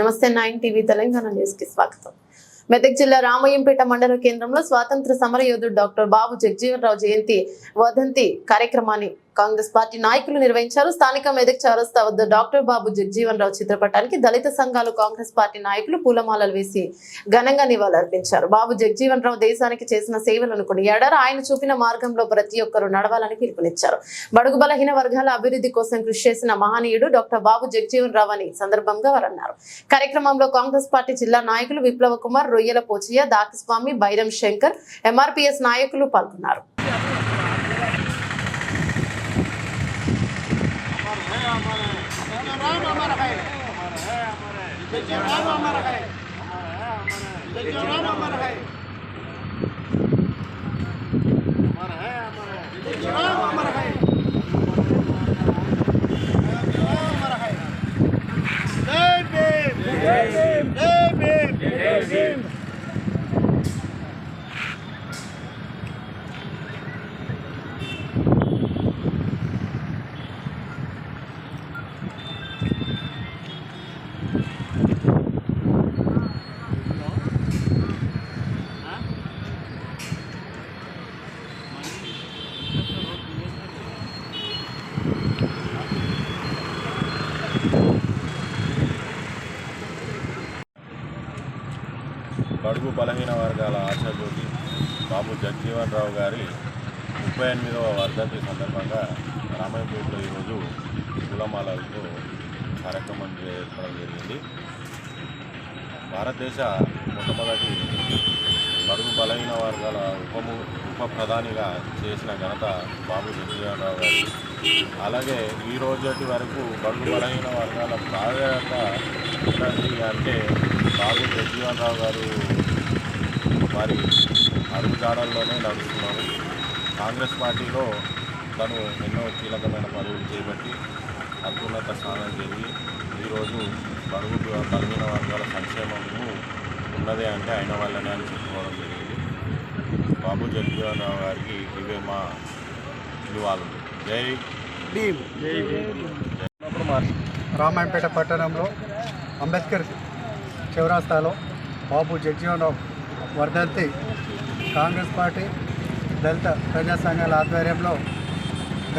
నమస్తే nine TV Telangana న్యూస్కి స్వాగతం. మెదక్ జిల్లా రామయ్యంపేట మండల కేంద్రంలో స్వాతంత్ర సమరయోధుడు డాక్టర్ బాబు జగజీవన్ రావు జయంతి వదంతి కార్యక్రమాన్ని కాంగ్రెస్ పార్టీ నాయకులు నిర్వహించారు. స్థానిక మెదక్ చౌరస్తా వద్ద డాక్టర్ బాబు జగజీవన్ రావు చిత్రపటానికి దళిత సంఘాలు కాంగ్రెస్ పార్టీ నాయకులు పూలమాలలు వేసి ఘనంగా నివాళులర్పించారు. బాబు జగజీవన్ రావు దేశానికి చేసిన సేవలను కొనియాడారు. ఆయన చూపిన మార్గంలో ప్రతి ఒక్కరూ నడవాలని పిలుపునిచ్చారు. బడుగు బలహీన వర్గాల అభివృద్ధి కోసం కృషి చేసిన మహనీయుడు డాక్టర్ బాబు జగజీవన్ రావు అని సందర్భంగా వారు అన్నారు కార్యక్రమంలో కాంగ్రెస్ పార్టీ జిల్లా నాయకులు విప్లవ కుమార్ రొయ్యల పోచయ్య దాకిస్వామి బైరం శంకర్ ఎంఆర్పీఎస్ నాయకులు పాల్గొన్నారు. బడుగు బలహీన వర్గాల ఆశాజ్యోతి బాబు జగజీవన్ రావు గారి ముప్పై ఎనిమిదవ వర్ధంతి సందర్భంగా రామాయపేటలో ఈరోజు కులమాలతో కార్యక్రమం చేయడం జరిగింది. భారతదేశ మొట్టమొదటి బడుగు బలహీన వర్గాల ఉపము ఉప ప్రధానిగా చేసిన ఘనత బాబు జగజీవన్ రావు గారి. అలాగే ఈ రోజటి వరకు బడుగు బలహీన వర్గాల ప్రాధాన్యత అంటే బాబు జగజీవన్ రావు గారు వారి అడుగుజాడల్లోనే నడుస్తున్నాము కాంగ్రెస్ పార్టీలో తను ఎన్నో కీలకమైన పదవులు చేపట్టి అత్యున్నత స్థానం జరిగి ఈరోజు బడుగు బలహీన వర్గాల సంక్షేమము ఉన్నదే అంటే ఆయన వల్లనే అని చెప్పుకోవడం జరిగింది. బాబు జగజీవన్ రావు గారికి ఇవే మా నివాళులు జై రామాయంపేట పట్టణంలో అంబేద్కర్ చౌరాస్తాలో బాబు జగ్జీవనరావు వర్ధంతి కాంగ్రెస్ పార్టీ దళిత ప్రజా సంఘాల ఆధ్వర్యంలో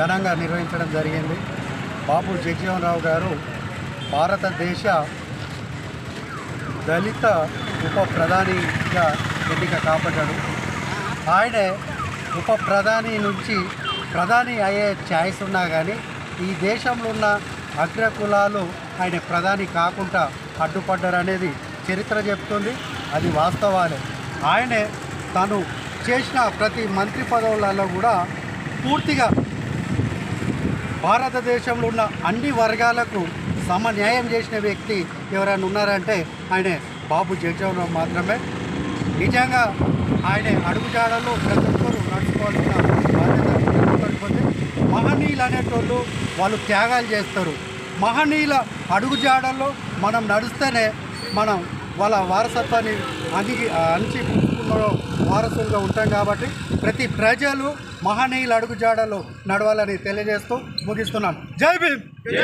ఘనంగా నిర్వహించడం జరిగింది. బాబు జగ్జీవనరావు గారు భారతదేశ దళిత ఉప ప్రధానిగా ఎన్నిక కాపాడాడు ఆయనే ఉప ప్రధాని నుంచి ప్రధాని అయ్యే ఛాయిస్ ఉన్నా కానీ ఈ దేశంలో ఉన్న అగ్రకులాలు ఆయన ప్రధాని కాకుండా అడ్డుపడ్డారు అనేది చరిత్ర చెప్తుంది. అది వాస్తవాలే. ఆయనే తను చేసిన ప్రతి మంత్రి పదవులలో కూడా పూర్తిగా భారతదేశంలో ఉన్న అన్ని వర్గాలకు సమన్యాయం చేసిన వ్యక్తి ఎవరైనా ఉన్నారంటే ఆయన బాబు జగజీవనరావు మాత్రమే. నిజంగా ఆయన అడుగుజాడలో ప్రతి ఒక్కరు నడుచుకోవాల్సిన బాధ్యత ప్రతి మహనీయులు అనేటోళ్ళు వాళ్ళు త్యాగాలు చేస్తారు. మహనీయుల అడుగుజాడల్లో మనం నడుస్తేనే మనం వాళ్ళ వారసత్వాన్ని అంగి అంచి పుచ్చుకున్న వారసులుగా ఉంటాం కాబట్టి ప్రతి ప్రజలు మహనీయుల అడుగుజాడలో నడవాలని తెలియజేస్తూ ముగిస్తున్నాను. జై భీమ్!